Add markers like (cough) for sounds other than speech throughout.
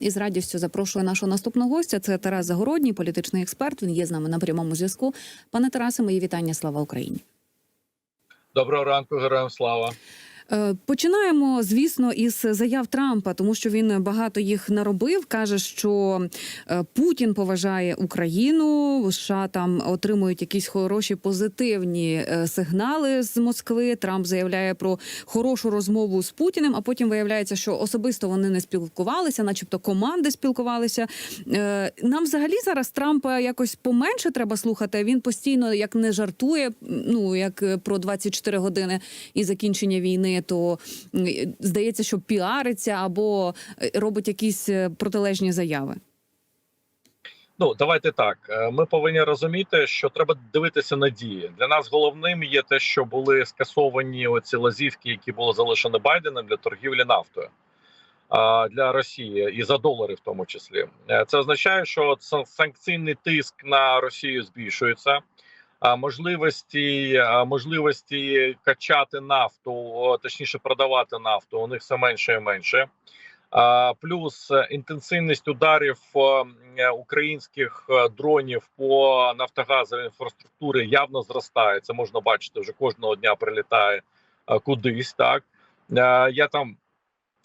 І з радістю запрошую нашого наступного гостя. Це Тарас Загородній, політичний експерт. Він є з нами на прямому зв'язку. Пане Тарасе, мої вітання. Слава Україні. Доброго ранку, героям слава. Е, Починаємо, звісно, із заяв Трампа, тому що він багато їх наробив. каже, що е, Путін поважає Україну. США там отримують якісь хороші позитивні е, сигнали з Москви. Трамп заявляє про хорошу розмову з Путіним. А потім виявляється, що особисто вони не спілкувалися, начебто команди спілкувалися. Нам взагалі зараз Трампа якось поменше треба слухати. Він постійно як не жартує. Ну як про 24 години і закінчення війни то здається, що піариться або е, робить якісь е, протилежні заяви. Ну давайте так. е, Ми повинні розуміти, що треба дивитися на дії. Для нас головним є те, що були скасовані оці лазівки, які були залишені Байденом для торгівлі нафтою для Росії і за долари, в тому числі. Це означає, що сан- санкційний тиск на Росію збільшується. Можливості можливості качати нафту, точніше продавати нафту, у них все менше і менше. Плюс інтенсивність ударів українських е, дронів по нафтогазовій інфраструктурі явно зростає. Це можна бачити вже кожного дня прилітає е, кудись. Так Е, я там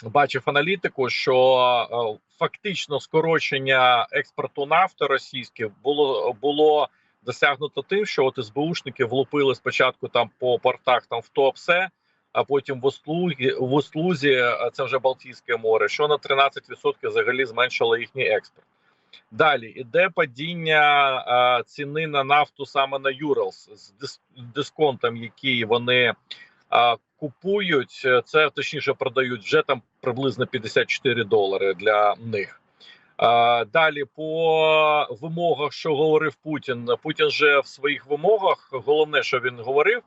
бачив аналітику, що фактично скорочення експорту нафти російських було було досягнуто тим, що от СБУшники влупили спочатку там по портах там в Туапсе, а потім в Услугі в Услузі, це вже Балтійське море, що на 13% взагалі зменшило їхній експорт. Далі іде падіння а, ціни на нафту саме на Юралс з дис- дисконтом, який вони а, купують. Це точніше продають вже там приблизно 54 долари для них. Далі по вимогах, що говорив Путін, Путін же в своїх вимогах головне, що він говорив.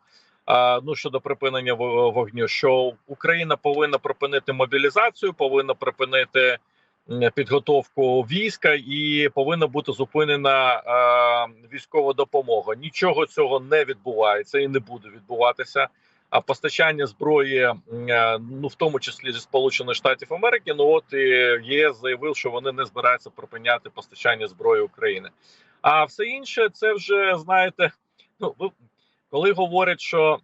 Ну щодо припинення вогню, що Україна повинна припинити мобілізацію, повинна припинити підготовку війська і повинна бути зупинена військова допомога. Нічого цього не відбувається і не буде відбуватися. Постачання зброї, е, ну в тому числі зі Сполучених Штатів Америки, ну от і ЄС заявив, що вони не збираються припиняти постачання зброї України. А все інше, це вже знаєте, ну ви коли говорять, що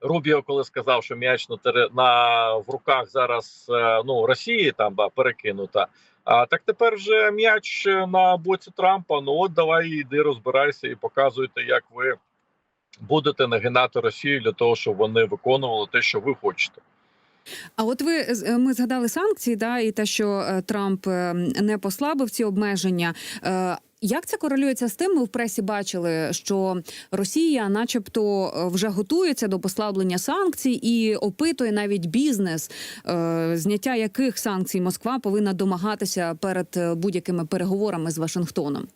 Рубіо, коли сказав, що м'яч на на в руках зараз е, ну Росії там ба, перекинута. А так тепер вже м'яч на боці Трампа. Ну от давай іди розбирайся і показуйте, як ви будете нагинати Росію для того, щоб вони виконували те, що ви хочете. А от ви е, ми згадали санкції, да, і те, що е, Трамп е, не послабив ці обмеження. Як це корелюється з тим? Ми в пресі бачили, що Росія, начебто, вже готується до послаблення санкцій і опитує навіть бізнес, зняття яких санкцій Москва повинна домагатися перед будь-якими переговорами з Вашингтоном.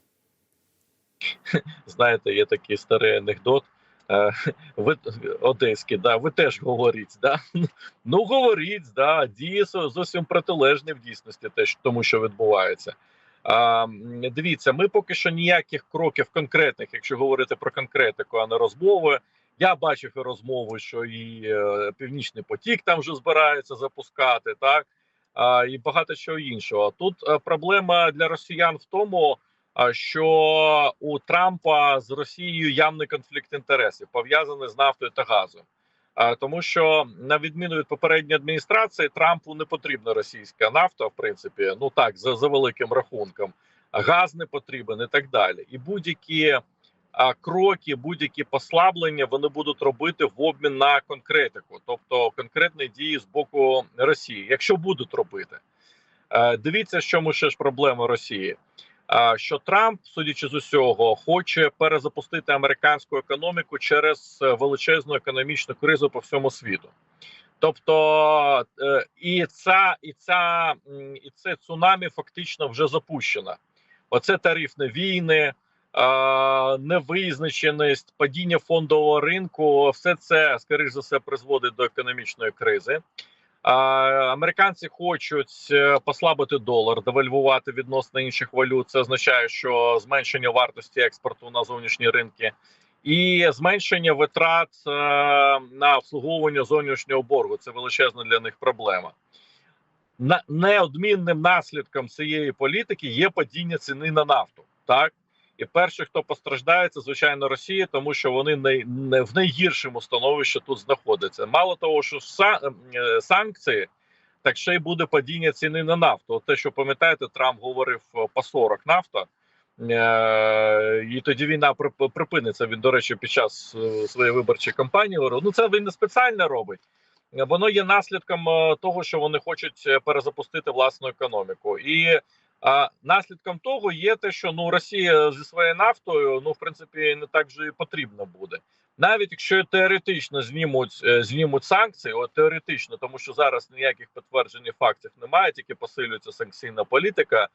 Знаєте, є такий старий анекдот. Е, Ви одеський, да, ви теж говоріть, да? Ну говоріть, да, діє зовсім протилежне в дійсності, те, що- тому що відбувається. А, дивіться, ми поки що ніяких кроків конкретних, якщо говорити про конкретику, а не розмови. Я бачив і розмову, що і е, Північний потік там вже збираються запускати, так а, і багато чого іншого. Тут е, проблема для росіян в тому, що у Трампа з Росією явний конфлікт інтересів пов'язаний з нафтою та газом. Тому що на відміну від попередньої адміністрації, Трампу не потрібна російська нафта, в принципі, ну так за, за великим рахунком. Газ не потрібен і так далі. І будь-які кроки, будь-які послаблення вони будуть робити в обмін на конкретику, тобто конкретні дії з боку Росії, якщо будуть робити. Е, Дивіться, в чому ще ж проблема Росії. Що Трамп, судячи з усього, хоче перезапустити американську економіку через е, величезну економічну кризу по всьому світу. Тобто, е, і ця, і ця і це цунамі фактично вже запущено. Оце тарифні війни, невизначеність, падіння фондового ринку. Все це скоріш за все призводить до економічної кризи. Американці хочуть е, послабити долар, девальвувати відносно інших валют. Це означає, що зменшення вартості експорту на зовнішні ринки і зменшення витрат е, на обслуговування зовнішнього боргу. Це величезна для них проблема. неодмінним наслідком цієї політики є падіння ціни на нафту. Так і перший, хто постраждає, це звичайно Росія, тому що вони не, не в найгіршому становищі тут знаходяться. Мало того, що е, санкції, так ще й буде падіння ціни на нафту. От те, що пам'ятаєте, Трамп говорив е, по 40 нафта. Е, і тоді війна припиниться. Він, до речі, під час своєї виборчої кампанії говорив. Ну це він не спеціально робить. Воно є наслідком того, що вони хочуть перезапустити власну економіку, і а, наслідком того є те, що ну Росія зі своєю нафтою, ну в принципі, не так же і потрібно буде, навіть якщо теоретично знімуть е, знімуть санкції, от теоретично, тому що зараз ніяких підтверджених фактів немає, тільки посилюється санкційна політика.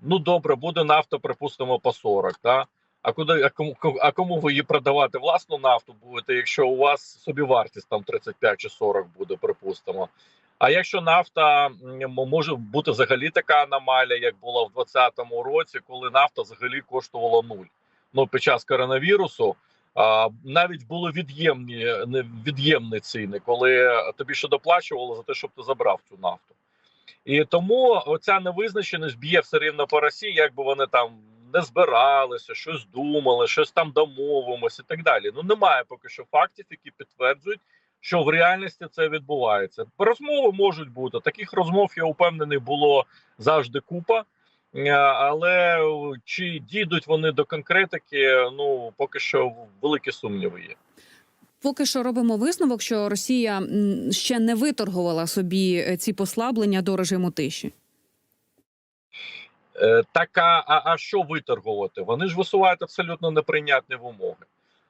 Ну добре, буде нафта, припустимо, по 40, та а куди а кому а кому ви її продавати власну нафту будете, якщо у вас собівартість там 35 чи 40 буде, припустимо. А якщо нафта може бути взагалі така аномалія, як була в 2020 році, коли нафта взагалі коштувала нуль. Ну під час коронавірусу а, навіть були від'ємні від'ємні ціни, коли тобі ще доплачували за те, щоб ти забрав цю нафту. І тому оця невизначеність б'є все рівно по Росії, якби вони там не збиралися, щось думали, щось там домовимося і так далі. Ну немає поки що фактів, які підтверджують, що в реальності це відбувається. Розмови можуть бути. Таких розмов я упевнений було завжди купа. Е, Але чи дійдуть вони до конкретики, ну поки що великі сумніви є. Поки що робимо висновок, що Росія ще не виторгувала собі е, ці послаблення до режиму тиші. Е, Так, а, а що виторгувати? Вони ж висувають абсолютно неприйнятні вимоги.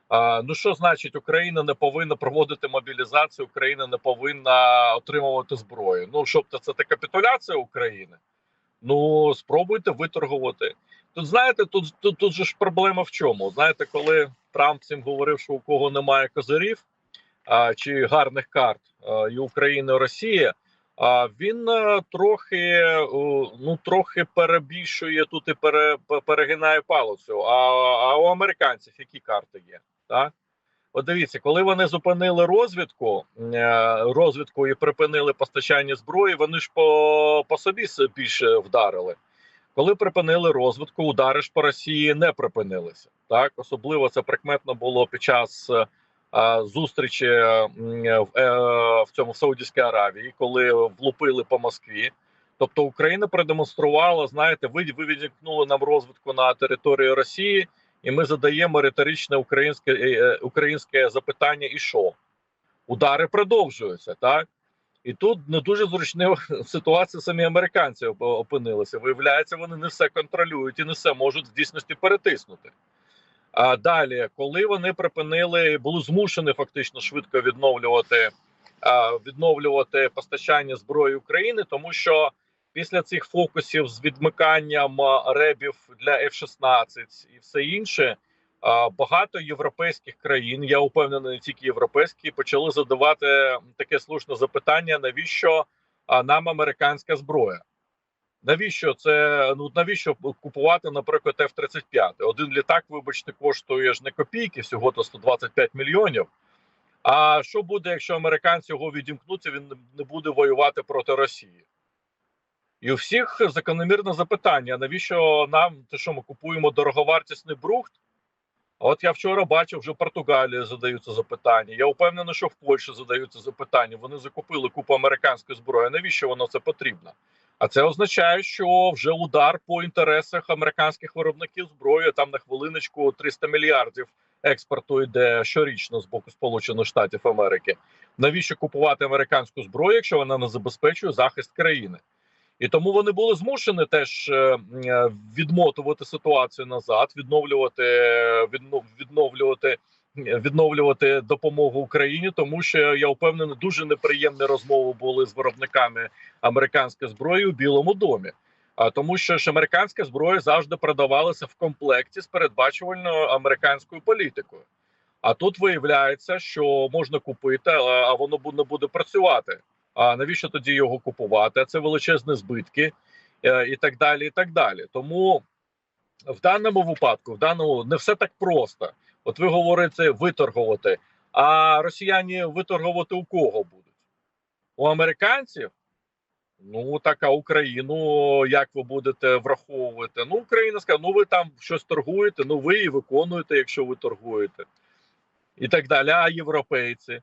А, ну що значить, Україна не повинна проводити мобілізацію, Україна не повинна отримувати зброю. Ну щоб це це капітуляція України. Ну спробуйте виторгувати. Тут знаєте, тут, тут, тут же ж проблема в чому? Знаєте, коли Трамп цим говорив, що у кого немає козирів а, чи гарних карт а, і України, і Росія. А він е, трохи о, ну трохи перебільшує тут і пере, перегинає палицю. А, а у американців які карти є? Так? От дивіться, коли вони зупинили розвідку, е, розвідку і припинили постачання зброї, вони ж по, по собі більше вдарили. Коли припинили розвідку, удари ж по Росії не припинилися. Так, особливо це прикметно було під час е, а, зустрічі в, е, в цьому в Саудівській Аравії, коли влупили по Москві. Тобто Україна продемонструвала, знаєте, ви, ви відімкнули нам розвитку на території Росії, і ми задаємо риторичне українське е, е, українське запитання: і що? Удари продовжуються, так? І тут не дуже зручна (laughs) ситуація самі американці опинилися. Виявляється, вони не все контролюють і не все можуть в дійсності перетиснути. А далі, коли вони припинили, були змушені фактично швидко відновлювати, відновлювати постачання зброї України, тому що після цих фокусів з відмиканням ребів для F-16 і все інше, багато європейських країн, я упевнений, не тільки європейські, почали задавати таке слушне запитання: навіщо нам американська зброя? Навіщо це? Ну навіщо купувати, наприклад, F-35? Один літак, вибачте, коштує ж не копійки, всього то 125 мільйонів. А що буде, якщо американці його відімкнуться, він не буде воювати проти Росії? І у всіх закономірне запитання: навіщо нам те, що ми купуємо дороговартісний брухт? От я вчора бачив, вже в Португалії задаються запитання. Я впевнений, що в Польщі задаються запитання. Вони закупили купу американської зброї. Навіщо воно це потрібно? А це означає, що вже удар по інтересах американських виробників зброї там на хвилиночку 300 мільярдів експорту йде щорічно з боку Сполучених Штатів Америки. Навіщо купувати американську зброю, якщо вона не забезпечує захист країни? І тому вони були змушені теж е, е, відмотувати ситуацію назад, відновлювати відновлювати відновлювати допомогу Україні, тому що я впевнений, дуже неприємні розмови були з виробниками американської зброї у Білому домі. А тому, що ж американська зброя завжди продавалася в комплекті з передбачувальною американською політикою. А тут виявляється, що можна купити, а а воно не буде працювати. А навіщо тоді його купувати? А Це величезні збитки е, і так далі. І так далі. Тому в даному випадку, в даному не все так просто. От ви говорите виторгувати. А росіяни виторгувати у кого будуть? У американців? Ну так, а Україну як ви будете враховувати? Ну, Україна скаже, ну ви там щось торгуєте, ну ви і виконуєте, якщо ви торгуєте, і так далі. А європейці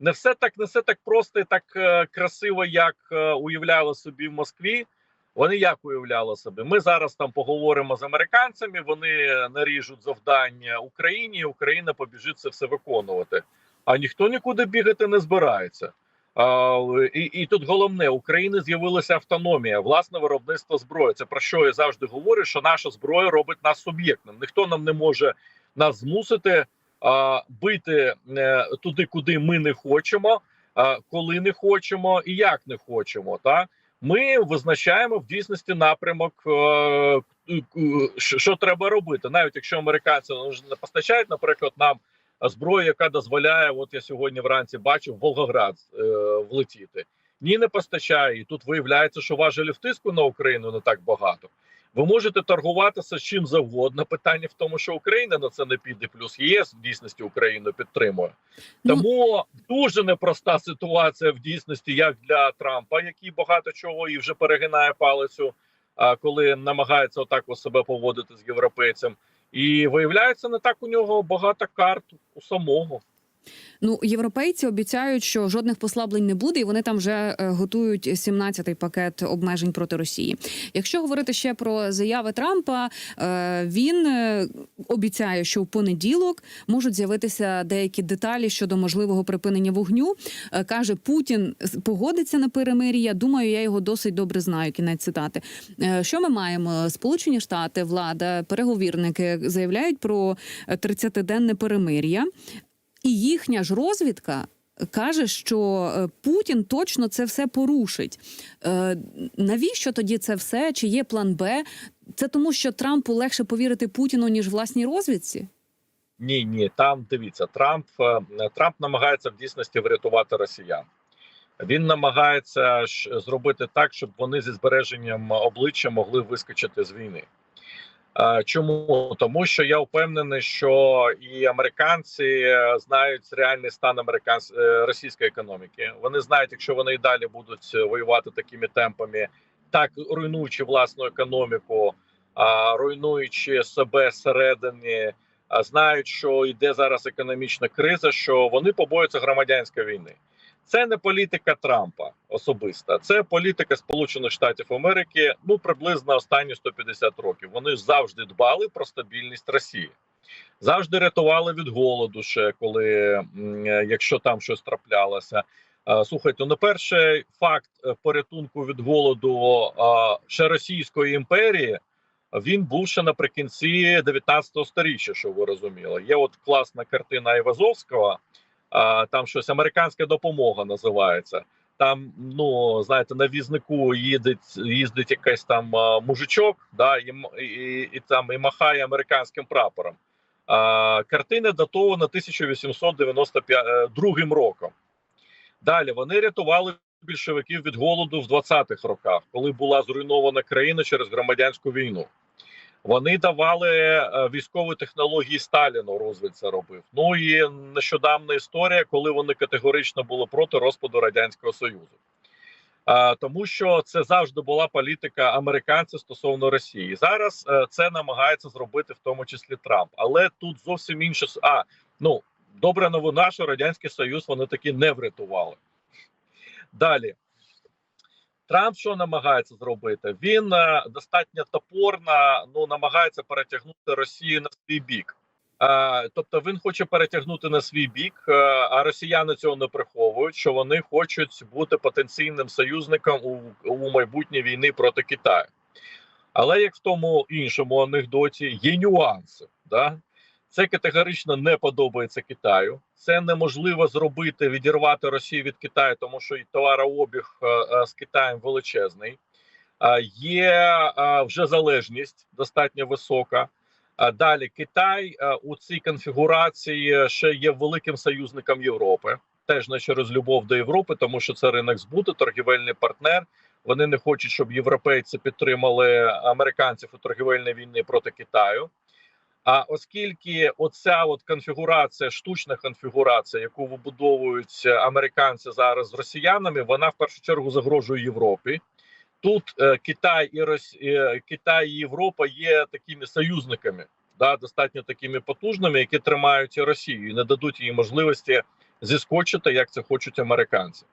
не все так, не все так просто і так е, красиво, як е, уявляли собі в Москві. Вони як уявляли собі? Ми зараз там поговоримо з американцями. Вони наріжуть завдання Україні, і Україна побіжить це все виконувати. А ніхто нікуди бігати не збирається. А, і, і тут головне, України з'явилася автономія, власне виробництво зброї. Це про що я завжди говорю, що наша зброя робить нас суб'єктним. Ніхто нам не може нас змусити бити е, туди, куди ми не хочемо, коли не хочемо і як не хочемо. Та ми визначаємо в дійсності напрямок, е, що треба робити, навіть якщо американці не постачають, наприклад, нам зброю, яка дозволяє, от я сьогодні вранці бачив Волгоград е, влетіти. Ні, не постачає. І тут виявляється, що важелів тиску на Україну не так багато. Ви можете торгуватися з чим завгодно. Питання в тому, що Україна на це не піде, плюс ЄС в дійсності Україну підтримує. Ну- Тому дуже непроста ситуація в дійсності, як для Трампа, який багато чого і вже перегинає палицю, коли намагається отак себе поводити з європейцем. І виявляється, не так у нього багато карт у самого. Ну, європейці обіцяють, що жодних послаблень не буде, і вони там вже е, готують 17-й пакет обмежень проти Росії. Якщо говорити ще про заяви Трампа, е, він е, обіцяє, що в понеділок можуть з'явитися деякі деталі щодо можливого припинення вогню. Каже, Путін погодиться на перемир'я. Думаю, я його досить добре знаю. Кінець цитати. Що ми маємо? Сполучені Штати, влада, переговірники заявляють про 30-денне перемир'я. І їхня ж розвідка каже, що е, Путін точно це все порушить. Е, Навіщо тоді це все? Чи є план Б? Це тому, що Трампу легше повірити Путіну ніж власній розвідці? Ні, ні, там дивіться, Трамп е, Трамп намагається в дійсності врятувати росіян. Він намагається зробити так, щоб вони зі збереженням обличчя могли вискочити з війни. Е, Чому тому, що я впевнений, що і американці е, знають реальний стан американсь... е, російської економіки. Вони знають, якщо вони і далі будуть воювати такими темпами, так руйнуючи власну економіку, руйнуючи себе зсередині, а, знають, що йде зараз економічна криза, що вони побоюються громадянської війни. Це не політика Трампа особиста, це політика Сполучених Штатів Америки. Ну приблизно останні 150 років. Вони завжди дбали про стабільність Росії, завжди рятували від голоду. Ще коли якщо там щось траплялося. Е, Слухайте, ну перший факт е, порятунку від голоду е, ще Російської імперії. Він був ще наприкінці 19 століття, що ви розуміли. Є от класна картина Івазовського, а, там щось американська допомога називається. Там, ну знаєте, на візнику їздить, їздить якийсь там а, мужичок, да, і, і, і там і махає американським прапором. А, картина датована 1892 роком. Далі вони рятували більшовиків від голоду в 20-х роках, коли була зруйнована країна через громадянську війну. Вони давали е, військові технології Сталіну. Рузвельт це робив. Ну і нещодавна історія, коли вони категорично були проти розпаду радянського союзу. Тому що це завжди була політика американців стосовно Росії. Зараз е, це намагається зробити в тому числі Трамп. Але тут зовсім інше. А ну добра новина, що радянський союз вони таки не врятували. Далі Трамп що намагається зробити? Він е, достатньо топорно ну намагається перетягнути Росію на свій бік. Е, тобто він хоче перетягнути на свій бік, е, а росіяни цього не приховують, що вони хочуть бути потенційним союзником у, у майбутній війни проти Китаю. Але як в тому іншому анекдоті є нюанси. Да? Це категорично не подобається Китаю. Це неможливо зробити, відірвати Росію від Китаю, тому що і товарообіг е, е, з Китаєм величезний. Є е, вже залежність достатньо висока. Далі Китай у цій конфігурації ще є великим союзником Європи, теж не через любов до Європи, тому що це ринок збуту, торгівельний партнер. Вони не хочуть, щоб європейці підтримали американців у торгівельній війні проти Китаю. А оскільки оця от конфігурація, штучна конфігурація, яку вибудовують американці зараз з росіянами, вона в першу чергу загрожує Європі. тут е, Китай і Рос... е, Китай і Європа є такими союзниками, да, достатньо такими потужними, які тримають і Росію і не дадуть їй можливості зіскочити, як це хочуть американці.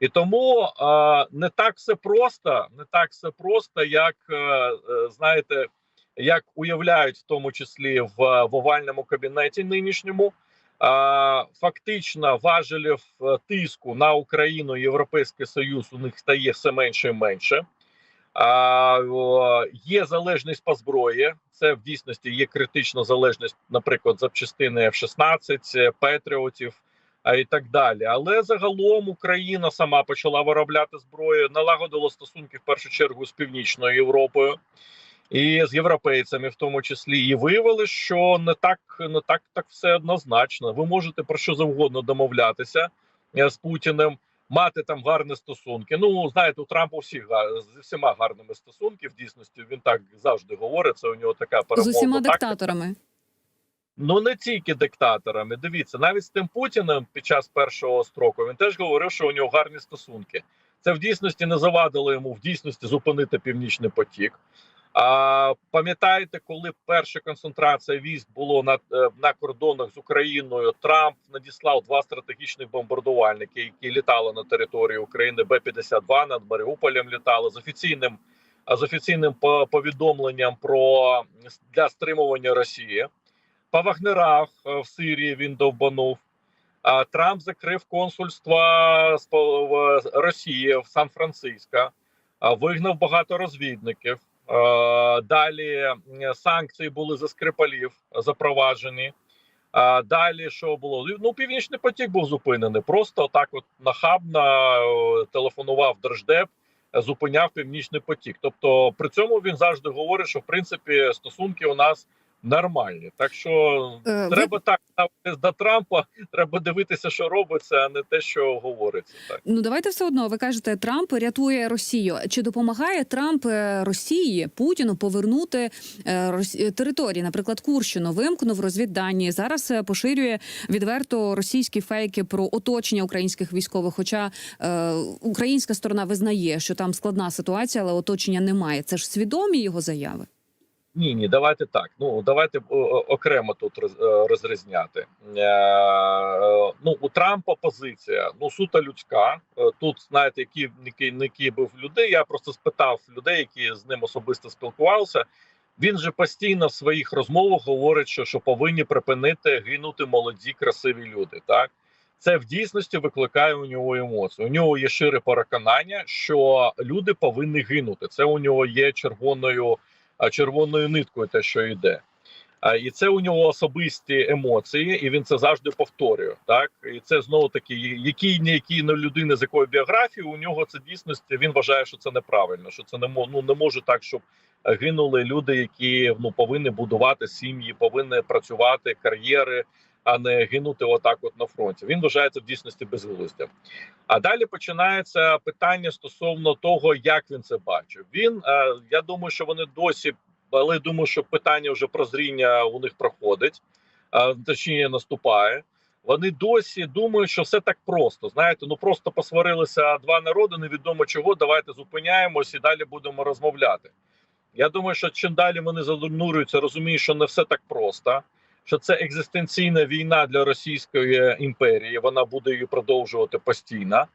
І тому е, не так все просто, не так все просто, як е, е, знаєте, як уявляють в тому числі в, в овальному кабінеті нинішньому. Фактично, важелів е, тиску на Україну Європейський Союз у них стає все менше і менше. А, Є залежність по зброї. Це в дійсності є критична залежність, наприклад, запчастини F-16, Петріотів а і так далі. Але загалом Україна сама почала виробляти зброю, налагодила стосунки в першу чергу з північною Європою і з європейцями, в тому числі, і виявили, що не так не так, так все однозначно. Ви можете про що завгодно домовлятися е, з Путіним, мати там гарні стосунки. Ну знаєте, у Трампа всі з всіма гарними стосунки. В дійсності він так завжди говорить. Це у нього така З усіма диктаторами. Ну не тільки диктаторами. Дивіться, навіть з тим Путіним під час першого строку він теж говорив, що у нього гарні стосунки. Це в дійсності не завадило йому в дійсності зупинити північний потік. А пам'ятаєте, коли перша концентрація військ було на, е, на кордонах з Україною, Трамп надіслав два стратегічних бомбардувальники, які літали на території України. Б-52 над Маріуполем літали з офіційним з офіційним по- повідомленням про для стримування Росії. По Вагнерах е, в Сирії він довбанув. А Трамп закрив в Росії в Сан-Франциско, вигнав багато розвідників. Е, Далі е, санкції були за Скрипалів запроваджені. А далі що було? Ну, північний потік був зупинений. Просто так, от нахабно е, телефонував Держдеп, е, зупиняв північний потік. Тобто, при цьому він завжди говорить, що в принципі стосунки у нас нормальні. Так що Е, ви- треба так ставитись до Трампа, треба дивитися, що робиться, а не те, що говориться. Так. Ну давайте все одно. Ви кажете, Трамп рятує Росію. Чи допомагає Трамп е, Росії Путіну повернути е, Рос- е, території, наприклад, Курщину, вимкнув розвіддані. Зараз е, поширює відверто російські фейки про оточення українських військових. Хоча е, українська сторона визнає, що там складна ситуація, але оточення немає. Це ж свідомі його заяви. Ні, ні, давайте так. Ну давайте о, о, окремо тут е, розрізняти. Е, е, ну у Трампа позиція ну суто людська. Е, Тут знаєте, які які, які був людей. Я просто спитав людей, які з ним особисто спілкувалися. Він же постійно в своїх розмовах говорить, що, що повинні припинити гинути молоді, красиві люди. Так це в дійсності викликає у нього емоції. У нього є шире переконання, що люди повинні гинути. Це у нього є червоною червоною ниткою, те, що йде. А, І це у нього особисті емоції, і він це завжди повторює. Так і це знову таки, який не який не людини з якою біографії у нього це дійсності. Він вважає, що це неправильно, що це не ну, не може так, щоб е, гинули люди, які ну повинні будувати сім'ї, повинні працювати кар'єри, а не гинути отак, от на фронті. Він вважає це в дійсності безглуздям. А далі починається питання стосовно того, як він це бачив. Він е, я думаю, що вони досі, але думаю, що питання вже прозріння у них проходить, е, точніше наступає. Вони досі думають, що все так просто. Знаєте, ну просто посварилися два народи, невідомо чого. Давайте зупиняємось і далі будемо розмовляти. Я думаю, що чим далі вони занурюються, розуміють, що не все так просто. Що це екзистенційна війна для Російської імперії, вона буде її продовжувати постійно.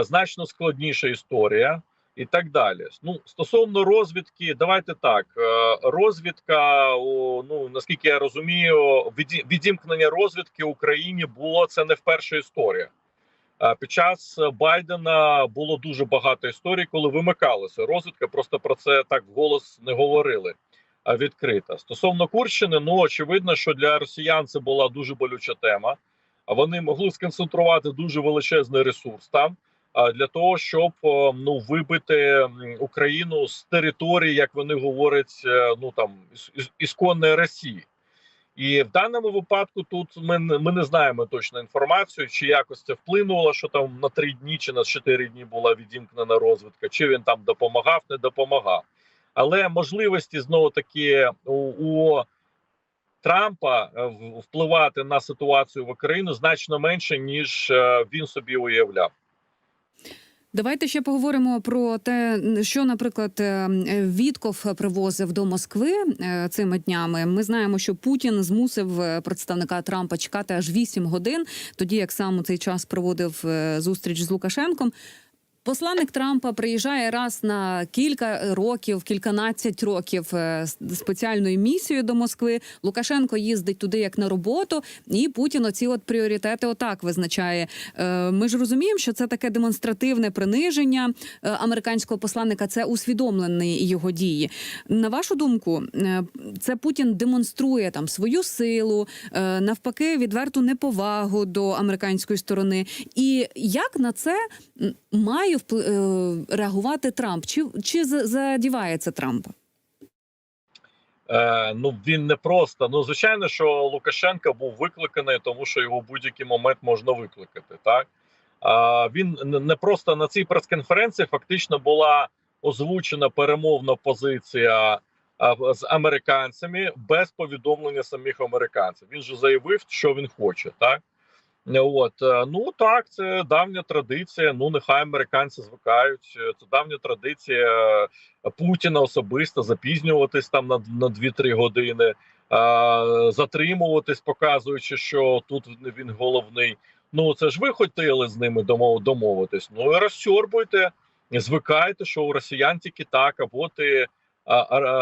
Значно складніша історія і так далі. Ну стосовно розвідки, давайте так. е, Розвідка, ну наскільки я розумію, відімкнення розвідки Україні було це не вперше історія. Під час Байдена було дуже багато історій, коли вимикалася розвідка. Просто про це так вголос не говорили а, відкрито. Стосовно Курщини, ну очевидно, що для росіян це була дуже болюча тема. Вони могли сконцентрувати дуже величезний ресурс там для того, щоб ну вибити Україну з території, як вони говорять, е, ну там ісконної Росії. І в даному випадку тут ми, ми не знаємо точно інформацію, чи якось це вплинуло, що там на три дні чи на чотири дні була відімкнена розвідка, чи він там допомагав, не допомагав. Але можливості знову таки у, у Трампа е, впливати на ситуацію в Україну значно менше, ніж е, він собі уявляв. Давайте ще поговоримо про те, що, наприклад, е, Вітков привозив до Москви цими днями. Ми знаємо, що Путін змусив представника Трампа чекати аж 8 годин, тоді як сам у цей час проводив зустріч з Лукашенком. Посланник Трампа приїжджає раз на кілька років, кільканадцять років е, з спеціальною місією до Москви. Лукашенко їздить туди як на роботу, і Путін оці от пріоритети отак визначає. Е, Ми ж розуміємо, що це таке демонстративне приниження е, американського посланника. Це усвідомлені його дії. На вашу думку, е, це Путін демонструє там свою силу, е, навпаки, відверту неповагу до американської сторони. І як на це м, має е, реагувати Трамп? Чи, чи задівається Трампа? Е, ну він не просто. Ну звичайно, що Лукашенко був викликаний, тому що його в будь-який момент можна викликати. Так а він не просто на цій прес-конференції фактично була озвучена перемовна позиція з американцями без повідомлення самих американців. Він же заявив, що він хоче, так. От е, ну так, це давня традиція. Ну нехай американці звикають. Е, Це давня традиція е, Путіна особисто запізнюватись там на, на 2-3 години, затримуватись, показуючи, що тут він головний. Ну це ж ви хотіли з ними домов, домовитись. Ну і розсьорбуйте, звикайте, що у росіян тільки так, або ти,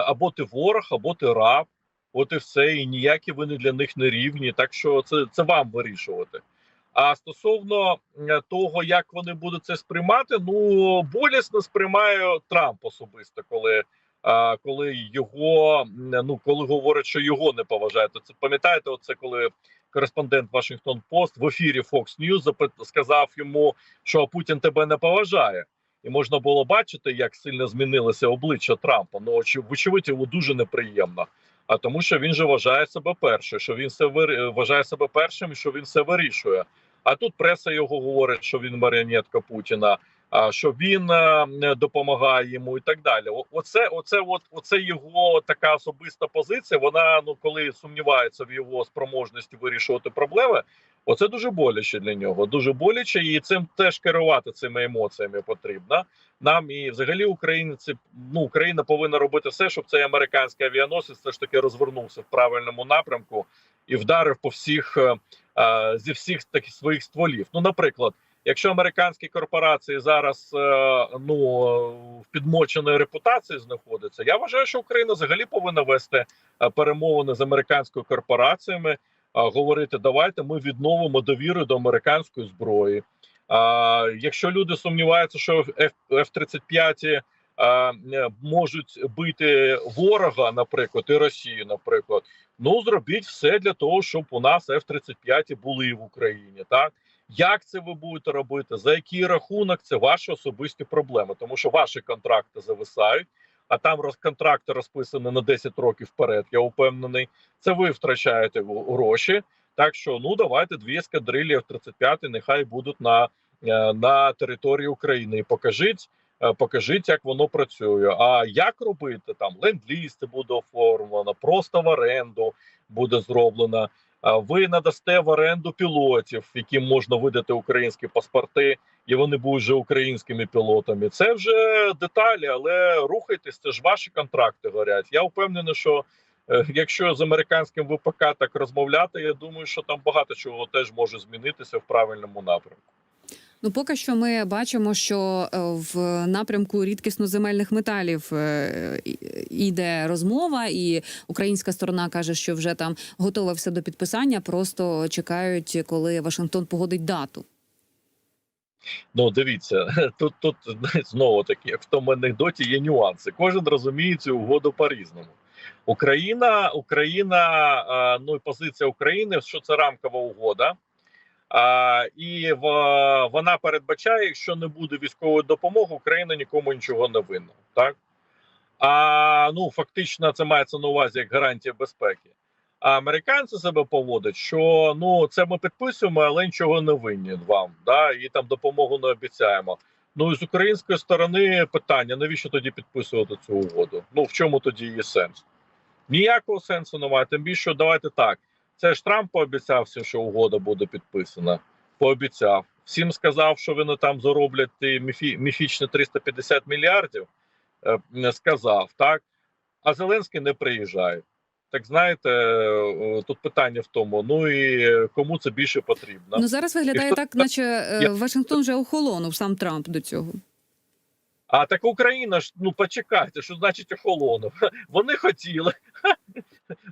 або ти ворог, або ти раб. От і все, і ніякі ви не для них не рівні. Так що це, це вам вирішувати. А стосовно е, того, як вони будуть це сприймати, ну болісно сприймає Трамп особисто, коли, коли його ну коли говорять, що його не поважають. Це пам'ятаєте, оце коли кореспондент Washington Post в ефірі Fox News сказав йому, що Путін тебе не поважає. І можна було бачити, як сильно змінилося обличчя Трампа. Ну вочевидь, йому дуже неприємно. А тому, що він же вважає себе першим, що він все вважає себе першим, що він все вирішує. А тут преса його говорить, що він маріонетка Путіна, а що він е, не допомагає йому і так далі. Оце, оце, от, оце його така особиста позиція. Вона ну коли сумнівається в його спроможності вирішувати проблеми. Оце дуже боляче для нього. Дуже боляче, і цим теж керувати цими емоціями потрібно. Нам і взагалі українці ну Україна повинна робити все, щоб цей американський авіаносець все ж таки розвернувся в правильному напрямку і вдарив по всіх е, е, зі всіх таких своїх стволів. Ну, наприклад, якщо американські корпорації зараз е, ну в підмоченої репутації знаходяться, я вважаю, що Україна взагалі повинна вести е, перемовини з американськими корпораціями, е, говорити, давайте ми відновимо довіру до американської зброї. А якщо люди сумніваються, що F- F-35 а, е, можуть бити ворога, наприклад, і Росію, наприклад, ну зробіть все для того, щоб у нас F-35 були в Україні. Так як це ви будете робити? За який рахунок це ваші особисті проблеми, тому що ваші контракти зависають. А там контракти розписані на 10 років вперед. Я впевнений, це ви втрачаєте гроші. Так що ну давайте дві ескадрилі F-35 нехай будуть на, е, на території України. І покажіть, е, покажіть, як воно працює. А як робити там ленд-ліз це буде оформлено, просто в оренду буде зроблено. Ви надасте в оренду пілотів, яким можна видати українські паспорти, і вони будуть вже українськими пілотами. Це вже деталі, але рухайтесь, це ж ваші контракти горять. Я впевнений, що Е, Якщо з американським ВПК так розмовляти, я думаю, що там багато чого теж може змінитися в правильному напрямку. Ну, поки що ми бачимо, що е, в напрямку рідкісно-земельних металів е, йде розмова, і українська сторона каже, що вже там готова все до підписання, просто чекають, коли Вашингтон погодить дату. Ну дивіться, (laughs) тут тут (laughs) знову таки, як в тому анекдоті є нюанси. Кожен розуміє цю угоду по-різному. Україна, Україна, ну і позиція України, що це рамкова угода. А, і в, вона передбачає, якщо не буде військової допомоги, Україна нікому нічого не винна. Так а ну фактично це мається на увазі як гарантія безпеки. А американці себе поводять, що ну це ми підписуємо, але нічого не винні вам. Да, і там допомогу не обіцяємо. Ну і з української сторони питання: навіщо тоді підписувати цю угоду? Ну в чому тоді її сенс? Ніякого сенсу немає. Тим більше, давайте так. Це ж Трамп пообіцяв, всім, що угода буде підписана. Пообіцяв. всім сказав, що вони там зароблять міфі, міфічні 350 мільярдів. е, не сказав так. А Зеленський не приїжджає. Так знаєте, е, тут питання в тому: ну і кому це більше потрібно? Ну зараз виглядає хто- так, наче е, Я- Вашингтон вже охолонув сам Трамп до цього. А так Україна ж ну почекайте, що значить охолонув. (laughs) Вони хотіли,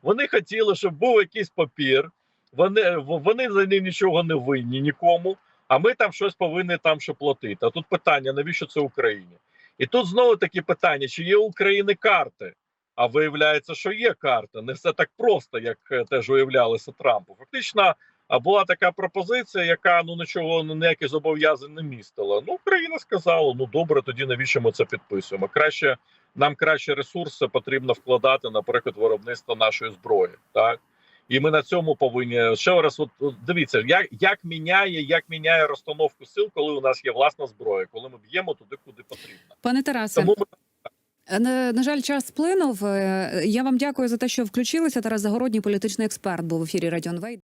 вони хотіли, щоб був якийсь папір. Вони вони за ним нічого не винні нікому. А ми там щось повинні там ще платити. А тут питання: навіщо це Україні? І тут знову такі питання: чи є у України карти? А виявляється, що є карта. Не все так просто, як е, теж уявлялося Трампу. Фактично, а була така пропозиція, яка ну нічого ніяких зобов'язань не містила. Ну, Україна сказала: ну добре, тоді навіщо ми це підписуємо? Краще нам краще ресурси потрібно вкладати, наприклад, виробництво нашої зброї. Так і ми на цьому повинні ще раз. От, дивіться, як, як міняє, як міняє розстановку сил, коли у нас є власна зброя, коли ми б'ємо туди, куди потрібно. Пане Тарасе, Тому ми Е, На, жаль, час сплинув. Е, Я вам дякую за те, що включилися. Тарас Загородній, політичний експерт, був в ефірі Радіон Вей.